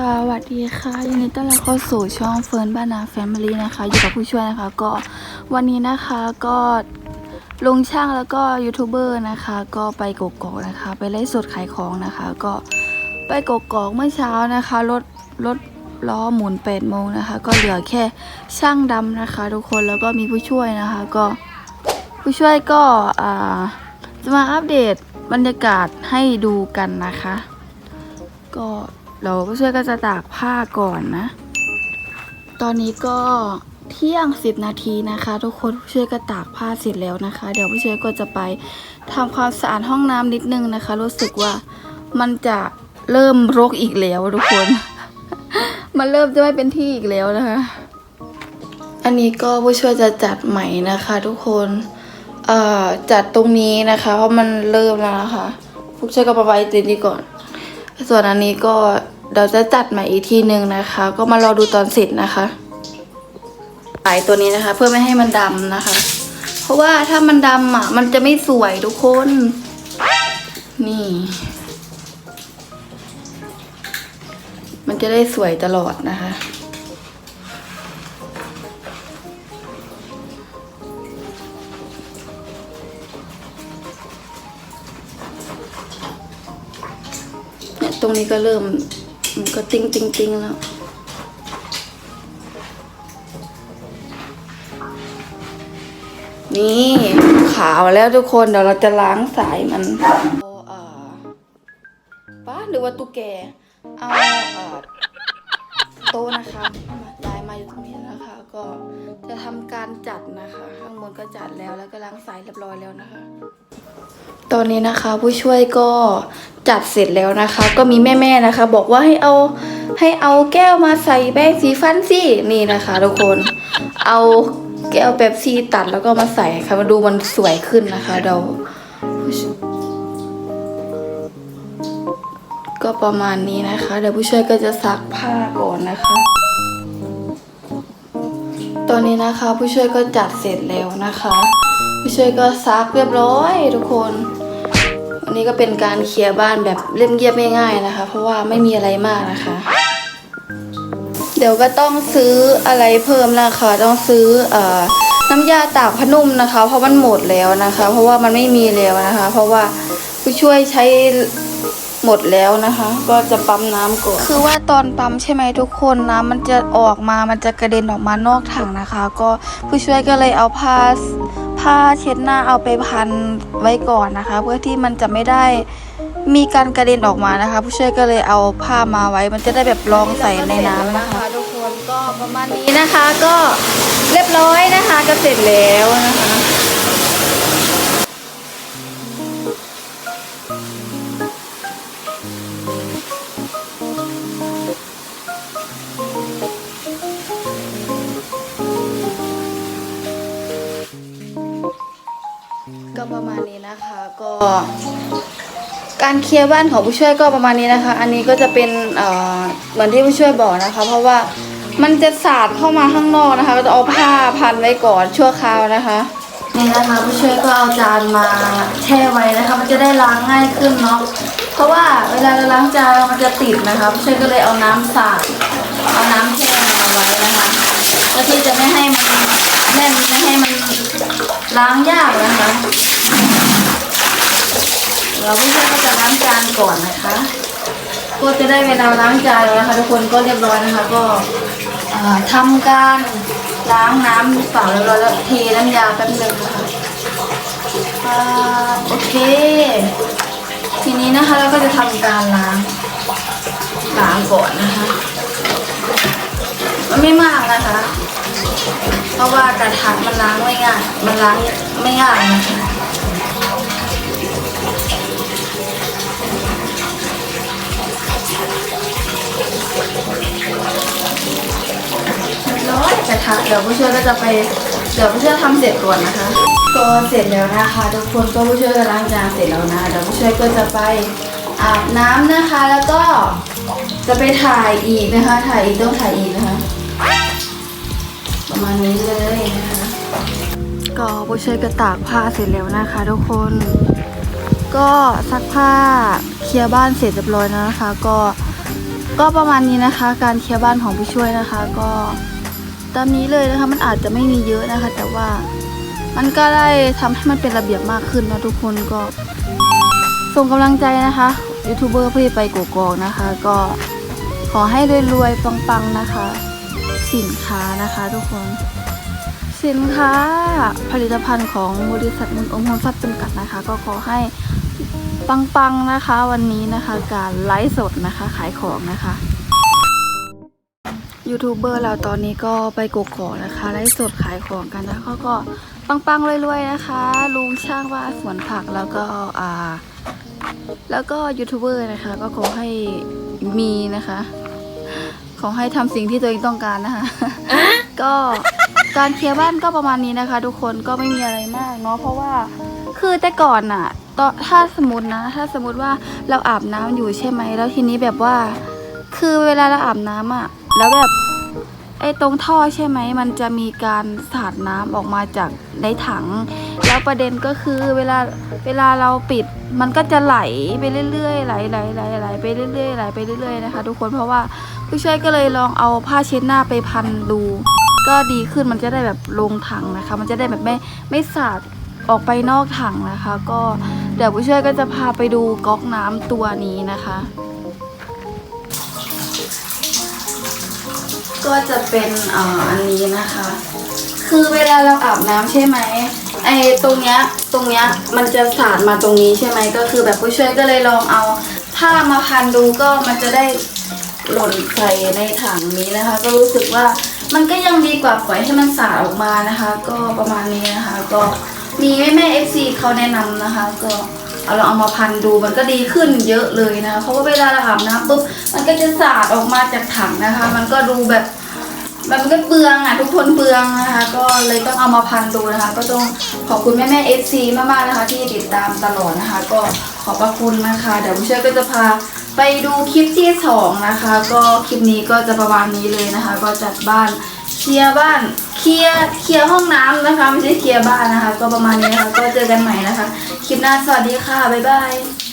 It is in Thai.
สวัสดีค่ะยินดีต้อนรับเข้าสู่ช่องเฟิร์นบ้านนาแฟมิลี่นะคะ อยู่กับผู้ช่วยนะคะ ก็วันนี้นะคะก็ลงช่างแล้วก็ยูทูบเบอร์นะคะ ก็ไปกกอกนะคะ ไปไล่สดขายของนะคะ ก็ไปกกอกเมื่อเช้านะคะรถรถล้อหมุน8โมงนะคะ ก็เหลือแค่ช่างดำนะคะ ทุกคนแล้วก็มีผู้ช่วยนะคะ ก็ผู้ช่วยก็อ่าจะมาอัปเดตบรรยากาศให้ดูกันนะคะ ก็ เราผู้ช่วยก็จะตากผ้าก่อนนะ ตอนนี้ก็เที่ยง 10 นาทีนะคะ ทุกคนผู้ช่วยก็ตากผ้าเสร็จแล้วนะคะ เดี๋ยวผู้ช่วยก็จะไปทำความสะอาดห้องน้ำนิดนึงนะคะ รู้สึกว่ามันจะเริ่มรกอีกแล้วทุกคน มันเริ่มจะไม่เป็นที่อีกแล้วนะคะ อันนี้ก็ผู้ช่วยจะจัดใหม่นะคะ ทุกคนจัดตรงนี้นะคะ เพราะมันเริ่มแล้วนะคะผู้ช่วยก็มาไว้ตรงนี้ก่อน ส่วนอันนี้ก็เดี๋ยวจะจัดใหม่อีกทีหนึ่งนะคะ ก็มารอดูตอนเสร็จนะคะสายตัวนี้นะคะ เพื่อไม่ให้มันดำนะคะ เพราะว่าถ้ามันดำอะ มันจะไม่สวยทุกคน นี่ มันจะได้สวยตลอดนะคะ ตรงนี้ก็เริ่มมันก็ติ้งติ้งติ้งแล้วนี่ขาวแล้วทุกคนเดี๋ยวเราจะล้างสายมันเอาเอ่อป้าหรือว่าตุ๊กแกเอาเอ่อโต๊ะนะคะย้ายมาอยู่ตรงนี้นะคะ ก็ จะทำการจัดนะคะ ข้างบนก็จัดแล้วแล้วก็ล้างสายเรียบร้อยแล้วนะคะ ตอนนี้นะคะผู้ช่วยก็จัดเสร็จแล้วนะคะ ก็มีแม่ๆนะคะ บอกว่าให้เอาให้เอาแก้วมาใส่แป้งสีฟันสินี่นะคะทุกคนเอาแก้วเป๊ปซี่ตัดแล้วก็มาใส่ค่ะมาดูมันสวยขึ้นนะคะเราก็ประมาณนี้นะคะ เดี๋ยวผู้ช่วยก็จะซักผ้าก่อนนะคะ ตอนนี้นะคะผู้ช่วยก็จัดเสร็จแล้วนะคะ ผู้ช่วยก็ซักเรียบร้อยทุกคนวันนี้ก็เป็นการเคลียร์บ้านแบบเรียบเรียบง่ายๆนะคะ เพราะว่าไม่มีอะไรมากนะคะ เดี๋ยวก็ต้องซื้ออะไรเพิ่มนะคะต้องซื้ออน้ำยาตากผ้านุ่มนะคะ เพราะมันหมดแล้วนะคะ เพราะว่ามันไม่มีแล้วนะคะ เพราะว่าผู้ช่วยใช้ หมดแล้วนะคะ ก็จะปั๊มน้ำก่อนคือว่าตอนปั๊มใช่ไหมทุกคนน้ำมันจะออกมามันจะกระเด็นออกมานอกถังนะคะ ก็ผู้ช่วยก็เลยเอาผ้าผ้าเช็ดหน้าเอาไปพันไว้ก่อนนะคะ เพื่อที่มันจะไม่ได้มีการกระเด็นออกมานะคะ ผู้ช่วยก็เลยเอาผ้ามาไว้ มันจะได้แบบรองใส่ในน้ำนะคะ ทุกคนก็ประมาณนี้นะคะ ก็เรียบร้อยนะคะก็เสร็จแล้วนะคะ ก็การเคลียร์บ้านของผู้ช่วยก็ประมาณนี้นะคะ อันนี้ก็จะเป็นเอ่อเหมือนที่ผู้ช่วยบอกนะคะ เพราะว่ามันจะสาดเข้ามาข้างนอกนะคะ ก็จะเอาผ้าพันไว้ก่อนชั่วคราวนะคะนี่นะคะผู้ช่วยก็เอาจานมาแช่ไว้นะคะ มันจะได้ล้างง่ายขึ้นเนาะเพราะว่าเวลาเราล้างจานมันจะติดนะคะผู้ช่วยก็เลยเอาน้ำสาดเอาน้ำแช่มาไว้นะคะเพื่อที่จะไม่ให้มันแน่นไม่ให้มันล้างยากนะคะ เราผู้ช่ยก็จะล้างจานก่อนนะคะ ก็จะได้เวลาล้างจานแล้วนะคะทุกคนก็เรียบร้อยนะคะ ก็เอ่อทำการล้างน้ำเปล่าแล้วเราแล้วเทน้ำยาแป๊บนึงนะคะอโอเค ทีนี้นะคะเราก็จะทำการล้างล้างก่อนนะคะมันไม่มากนะคะ เพราะว่ากระทะมันล้างไม่ง่าย มันล้างไม่ง่ายนะคะ เดี๋ยวผู้ช่วยก็จะไป เดี๋ยวผู้ช่วยทำเสร็จก่อนนะคะ ก็เสร็จแล้วนะคะทุกคนก็ผู้ช่วยก็ล้างจานเสร็จแล้วนะ เดี๋ยวผู้ช่วยก็จะไปอาบน้ำนะคะ แล้วก็จะไปถ่ายอีกนะคะ ถ่ายอีกต้องถ่ายอีกนะคะ ประมาณนี้เลยนะคะ ก็ผู้ช่วยก็ตากผ้าเสร็จแล้วนะคะ ทุกคน ก็ซักผ้าเคลียร์บ้านเสร็จเรียบร้อยแล้วนะคะ ก็ก็ประมาณนี้นะคะ การเคลียร์บ้านของผู้ช่วยนะคะ ก็ ตามนี้เลยนะคะ มันอาจจะไม่มีเยอะนะคะ แต่ว่ามันก็ได้ทำให้มันเป็นระเบียบมากขึ้นนะทุกคนก็ส่งกำลังใจนะคะยูทูบเบอร์พี่ไปกกอกนะคะ ก็ขอให้รวยๆปังๆนะคะ สินค้านะคะ ทุกคน สินค้าผลิตภัณฑ์ของบริษัทมุนอมโฮมทรัพย์จำกัดนะคะ ก็ขอให้ปังๆนะคะ วันนี้นะคะ การไลฟ์สดนะคะ ขายของนะคะ ยูทูบเบอร์เราตอนนี้ก็ไปกกอกนะคะไลฟ์สดขายของกันนะคะก็ปังๆรวยๆนะคะ ลุงช่างว่าสวนผักแล้วก็อ่า แล้วก็ยูทูบเบอร์นะคะ ก็ขอให้มีนะคะ ขอให้ทำสิ่งที่ตัวเองต้องการนะคะ ก็การเคลียร์บ้านก็ประมาณนี้นะคะ ทุกคนก็ไม่มีอะไรมากเนาะเพราะว่าคือแต่ก่อนน่ะตอนถ้าสมมตินะ ถ้าสมมติว่าเราอาบน้ำอยู่ใช่ไหมแล้วทีนี้แบบว่า คือเวลาเราอาบน้ำอะ แล้วแบบไอ้ตรงท่อใช่ไหม มันจะมีการสาดน้ำออกมาจากในถัง แล้วประเด็นก็คือเวลาเวลาเราปิด มันก็จะไหลไปเรื่อยๆ ไหลไหลไหลไหลไปเรื่อยๆไหลไปเรื่อยๆนะคะ ทุกคนเพราะว่าผู้ช่วยก็เลยลองเอาผ้าเช็ดหน้าไปพันดู ก็ดีขึ้นมันจะได้แบบลงถังนะคะ มันจะได้แบบไม่ไม่สาดออกไปนอกถังนะคะ ก็เดี๋ยวผู้ช่วยก็จะพาไปดูก๊อกน้ำตัวนี้นะคะ ก็จะเป็นอ่าอันนี้นะคะ คือเวลาเราอาบน้ำใช่ไหมไอ้ตรงเนี้ยตรงเนี้ยมันจะสาดมาตรงนี้ใช่ไหมก็คือแบบผู้ช่วยก็เลยลองเอาผ้ามาพันดูก็มันจะได้หล่นใส่ในถังนี้นะคะ ก็รู้สึกว่ามันก็ยังดีกว่าปล่อยให้มันสาดออกมานะคะ ก็ประมาณนี้นะคะ ก็มีแม่แม่เอฟซีเขาแนะนำนะคะ ก็ เอาเราเอามาพันดูมันก็ดีขึ้นเยอะเลยนะคะเพราะว่าเวลาเราอาบน้ำปุ๊บมันก็จะสาดออกมาจากถังนะคะ มันก็ดูแบบมันก็เปลืองอะทุกคนเปลืองนะคะ ก็เลยต้องเอามาพันดูนะคะ ก็ต้องขอบคุณแม่แม่เอฟซีมากๆนะคะ ที่ติดตามตลอดนะคะ ก็ขอบพระคุณนะคะเดี๋ยวผู้ช่วยก็จะพาไปดูคลิปที่สองนะคะ ก็คลิปนี้ก็จะประมาณนี้เลยนะคะ ก็จัดบ้านเคลียร์บ้าน ลียร์เคลียร์ห้องน้ำนะคะ ไม่ใช่เคลียร์บ้านนะคะ ก็ประมาณนี้นะคะ ก็เจอกันใหม่นะคะ คลิปหน้าสวัสดีค่ะ บ๊ายบาย